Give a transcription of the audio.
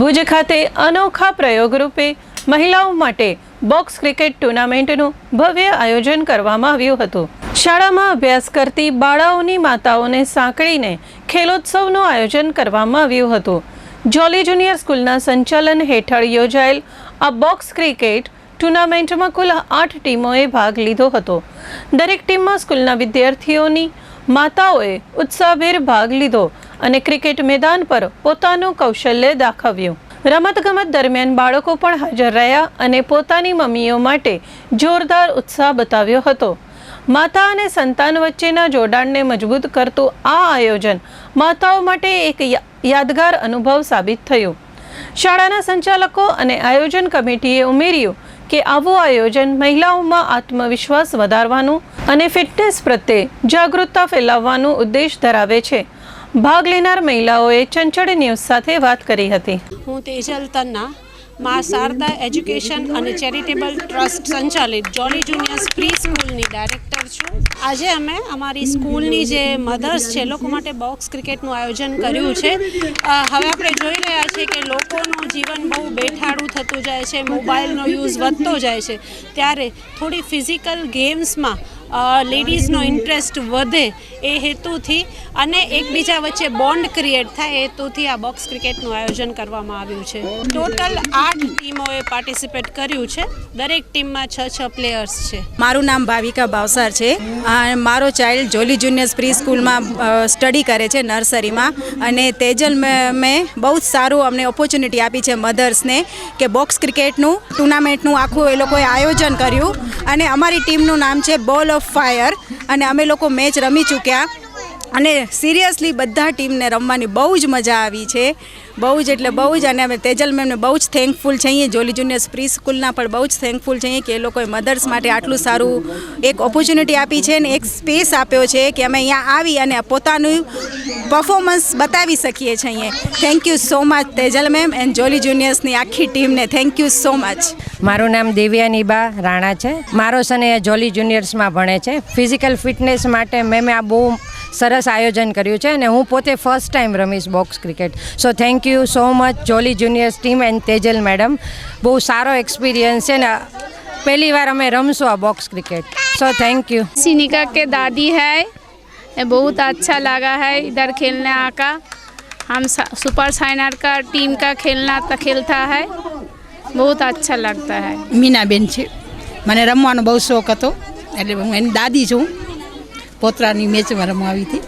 ભુજ ખાતે અનોખા પ્રયોગ રૂપે મહિલાઓ માટે બોક્સ ક્રિકેટ ટુર્નામેન્ટનું ભવ્ય આયોજન કરવામાં આવ્યું હતું. શાળામાં અભ્યાસ કરતી બાળાઓની માતાઓને સાંકળીને ખેલોત્સવનું આયોજન કરવામાં આવ્યું હતું. જોલી જુનિયર સ્કૂલના સંચાલન હેઠળ યોજાયેલ આ બોક્સ ક્રિકેટ ટુર્નામેન્ટમાં કુલ આઠ ટીમોએ ભાગ લીધો હતો. દરેક ટીમમાં સ્કૂલના વિદ્યાર્થીઓની માતાઓએ ઉત્સાહભેર ભાગ લીધો. અને ક્રિકેટ મેદાન પર પોતાનું કૌશલ્ય દાખવ્યું. રમતગમત દરમિયાન બાળકો પણ હાજર રહ્યા અને પોતાની મમ્મીઓ માટે જોરદાર ઉત્સાહ બતાવ્યો હતો. માતા અને સંતાન વચ્ચેના જોડાણને મજબૂત કરતું આ આયોજન માતાઓ માટે એક યાદગાર અનુભવ સાબિત થયું. શાળાના સંચાલકો અને આયોજન કમિટીએ ઉમેર્યું કે આવું આયોજન મહિલાઓમાં આત્મવિશ્વાસ વધારવાનું અને ફિટનેસ પ્રત્યે જાગૃતતા ફેલાવવાનું ઉદ્દેશ ધરાવે છે. ભાગ લેનાર મહિલાઓએ ચંચળ ન્યૂઝ સાથે વાત કરી હતી. હું Tejal Tanna, Maa Sharda education and charitable trust સંચાલિત જોલી જુનિયર્સ પ્રી સ્કૂલની ડાયરેક્ટર છું. આજે અમે અમારી સ્કૂલની જે મધર્સ છે, લોકો માટે બોક્સ ક્રિકેટનું આયોજન કર્યું છે. હવે આપણે જોઈ રહ્યા છીએ કે લોકોનું જીવન બહુ બેઠાડું થતું જાય છે, મોબાઈલનો યુઝ વધતો જાય છે. ત્યારે થોડી ફિઝિકલ ગેમ્સમાં લેડીઝનો ઇન્ટરેસ્ટ વધે એ હેતુથી અને એકબીજા વચ્ચે બોન્ડ ક્રિએટ થાય એ હેતુથી આ બોક્સ ક્રિકેટનું આયોજન કરવામાં આવ્યું છે. ટોટલ આઠ ટીમોએ પાર્ટિસિપેટ કર્યું છે. દરેક ટીમમાં છ છ પ્લેયર્સ છે. મારું નામ ભાવિકા ભાવસાર છે. મારો ચાઇલ્ડ જોલી જુનિયર્સ પ્રી સ્કૂલમાં સ્ટડી કરે છે નર્સરીમાં અને તેજલ મેં બહુ જ સારું અમને ઓપોર્ચ્યુનિટી આપી છે મધર્સને કે બોક્સ ક્રિકેટનું ટુર્નામેન્ટનું આખું એ લોકોએ આયોજન કર્યું અને અમારી ટીમનું નામ છે બોલ ઓફ ફાયર અને અમે લોકો મેચ રમી ચૂક્યા. અને સિરિયસલી બધા ટીમને રમવાની બહુ જ મજા આવી છે. બહુ જ એટલે બહુ જ અને અમે તેજલ મેમને બહુ જ થેન્કફુલ છીએ. જોલી જુનિયર્સ પ્રી સ્કૂલના પણ બહુ જ થેન્કફુલ છીએ કે એ લોકોએ મધર્સ માટે આટલું સારું એક ઓપોર્ચ્યુનિટી આપી છે ને એક સ્પેસ આપ્યો છે કે અમે અહીંયા આવી અને પોતાનું પરફોર્મન્સ બતાવી શકીએ છીએ thank you so much Tejal ma'am and Jolly જુનિયર્સની આખી ટીમને થેન્ક યુ સો મચ મારું નામ દેવ્યાનીબા રાણા છે. મારો સને જોલી જુનિયર્સમાં ભણે છે. ફિઝિકલ ફિટનેસ માટે મેં આ બહુ સરસ આયોજન કર્યું છે અને હું પોતે first time રમીશ box cricket so thank you so much jolly juniors team and Tejal madam બહુ સારો એક્સપિરિયન્સ છે ને પહેલી વાર અમે રમશું આ box cricket so thank you सिनिका के दादी है ये बहुत अच्छा लगा है इधर खेलने आका हम सा- सुपर साइनर का टीम का खेलना तो खेलता है बहुत अच्छा लगता है મીનાબેન છે મને રમવાનો બહુ શોખ હતો એટલે હું એની દાદી છું પોતરાની મેચ આવી હતી.